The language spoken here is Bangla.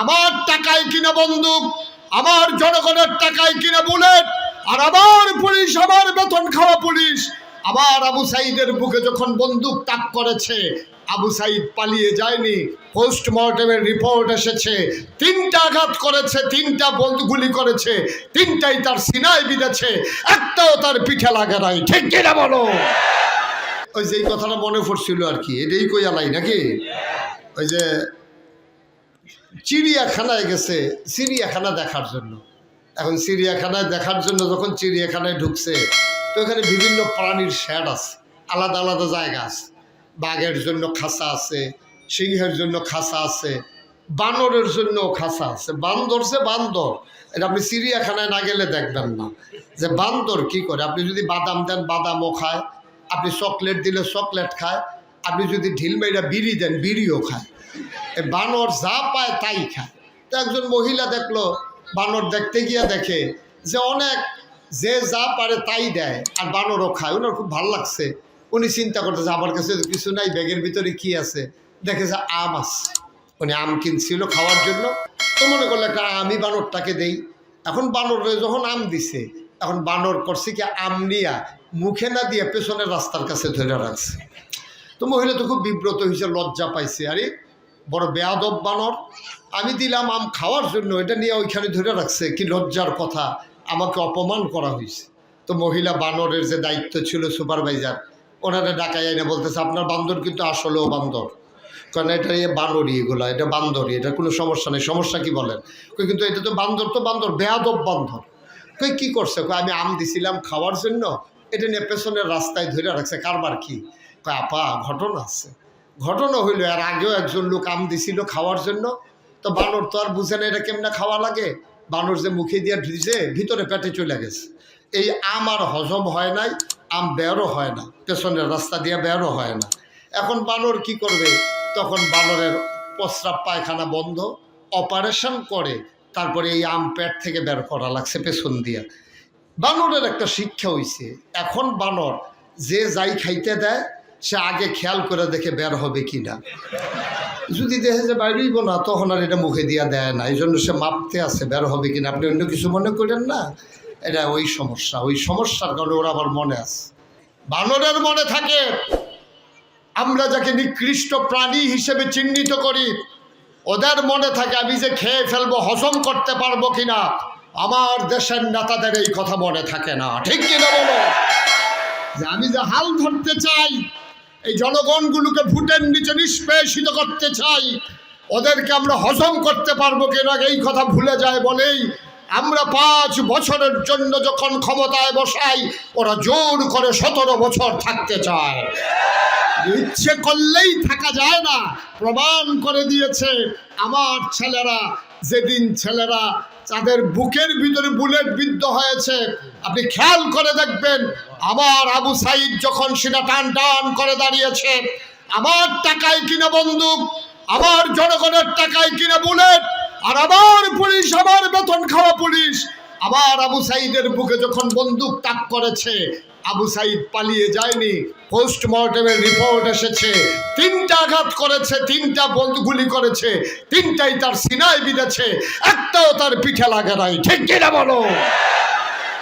আমার টাকায় কিনা বন্দুক, আমার জনগণের টাকায় কিনা বুলেট, আর আমার পুলিশ, আমার বেতন খাওয়া পুলিশ। আবার আবু সাইদের বুকে যখন বন্দুক তাক করেছে, আবু সাইদ পালিয়ে যায়নি। পোস্টমর্টমের রিপোর্ট এসেছে, তিনটা আঘাত করেছে, তিনটা গুলি করেছে, তিনটাই তার সিনায় বিঁধেছে, একটাও তার পিঠে লাগে নাই। ঠিক কিনা বলো? ওই যে এই কথাটা মনে পড়ছিল আর কি, এটাই কই আলাই নাকি? ওই যে চিড়িয়াখানায় গেছে, চিড়িয়াখানা দেখার জন্য। এখন চিড়িয়াখানায় দেখার জন্য যখন চিড়িয়াখানায় ঢুকছে, তো এখানে বিভিন্ন প্রাণীর শ্যাড আছে, আলাদা আলাদা জায়গা আছে। বাঘের জন্য খাসা আছে, সিংহের জন্য খাসা আছে, বানরের জন্য খাসা আছে। বান্দর সে বান্দর, এটা আপনি চিড়িয়াখানায় না গেলে দেখবেন না। যে বান্দর কি করে? আপনি যদি বাদাম দেন, বাদামও খায়। আপনি চকলেট দিলে চকলেট খায়। আপনি যদি ঢিল মেয়েরা বিড়ি দেন, বিড়িও খায়। বানর যা পায় তাই খায়। তো একজন মহিলা দেখল, বানর দেখতে গিয়ে দেখে যে অনেক যে যা পারে তাই দেয় আর বানরও খায়। ওনার খুব ভালো লাগছে। উনি চিন্তা করতেছে, আমার কাছে কিছু নাই, ব্যাগের ভিতরে কি আছে? দেখে যে আম আছে। উনি আম কিনছিল খাওয়ার জন্য। তো মনে করল, একটা আমি বানরটাকে দেই। এখন বানরে যখন আম দিছে, এখন বানর করছে কি আম নিয়া মুখে না দিয়ে পেছনের রাস্তার কাছে ধরে রাখছে। তো মহিলা তো খুব বিব্রত হয়েছে, লজ্জা পাইছে। আরে বড় বেয়াদব বানর। আমি দিলাম আম খাওয়ার জন্য, এটা নিয়ে ওইখানে ধরে রাখছে, কি লজ্জার কথা, আমাকে অপমান করা হয়েছে। তো মহিলা বানরের যে দায়িত্ব ছিল সুপারভাইজার, ওনারা ডাকাই এনে বলতেছে, আপনার বান্দর কিন্তু আসলেও বান্দর। কারণ এটা ইয়ে বানরই এগুলো, এটা বান্দরই, এটা কোনো সমস্যা নেই, সমস্যা কি বলেন? কই কিন্তু এটা তো বান্দর তো বান্দর, বেয়াদব বান্দর। কই কী করছে? কই আমি আম দিছিলাম খাওয়ার জন্য, এটা নিয়ে পেছনের রাস্তায় ধরে রাখছে, কারবার কি? কয়, আপা, ঘটনা আছে। ঘটনা হইল আর আগেও একজন লোক আম দিছিল খাওয়ার জন্য। তো বানর তো আর বুঝে না এটা কেমনে খাওয়া লাগে। বানর যে মুখে দিয়ে ভিজে ভিতরে পেটে চলে গেছে। এই আম আর হজম হয় নাই, আম বেরও হয় না, পেছনের রাস্তা দিয়ে বেরও হয় না। এখন বানর কি করবে? তখন বানরের প্রস্রাব পায়খানা বন্ধ, অপারেশন করে, তারপরে এই আম পেট থেকে বের করা লাগছে পেছন দিয়া। বানরের একটা শিক্ষা হইছে, এখন বানর যে যাই খাইতে দেয় সে আগে খেয়াল করে দেখে বের হবে কি না যদি দেখে যে বাইরেইব না তখন আর এটা মুখে দিয়া দেয় না। এই জন্য সে মাপতে আছে, বের হবে কি না আপনি অন্য কিছু মনে করেন না? এটা ওই সমস্যা। ওই সমস্যার কারণে ওরা আবার মনে আছে। বানরের মনে থাকে, আমরা যাকে নিকৃষ্ট প্রাণী হিসেবে চিহ্নিত করি, ওদের মনে থাকে, আমি যে খেয়ে ফেলব, হজম করতে পারব কিনা? আমার দেশের নেতাদের এই কথা মনে থাকে না। ঠিক কিনা বলো? যে আমি যে হাল ধরতে চাই এই জনগণগুলোকে ভোটের নিচে নিষ্পেষিত করতে চাই। ওদেরকে আমরা হজম করতে পারব কিনা? এই কথা ভুলে যায় বলেই আমরা পাঁচ বছরের জন্য যখন ক্ষমতায় বসাই, ওরা জোর করে সতেরো বছর থাকতে চায়। ইচ্ছে করলেই থাকা যায় না। প্রমাণ করে দিয়েছে আমার ছেলেরা যেদিন ছেলেরা তাদের বুকের ভিতরে বুলেট বিদ্ধ হয়েছে, আপনি খেয়াল করে দেখবেন, আমার আবু সাইদ যখন সেটা টান টান করে দাঁড়িয়েছে, আমার টাকায় কিনা বন্দুক, আমার জনগণের টাকায় কিনা বুলেট, আর আমার পুলিশ, আমার বেতন খাওয়া পুলিশ আবার আবু সাইদের বুকে যখন বন্দুক তাক করেছে আবু সাইদ পালিয়ে যায়নি। পোস্টমর্টমের রিপোর্ট এসেছে। তিনটা আঘাত করেছে, তিনটা বন্ধুগুলি করেছে, তিনটাই তার সিনায় বিঁধেছে, একটাও তার পিঠে লাগে নাই। ঠিক কিনা বলো?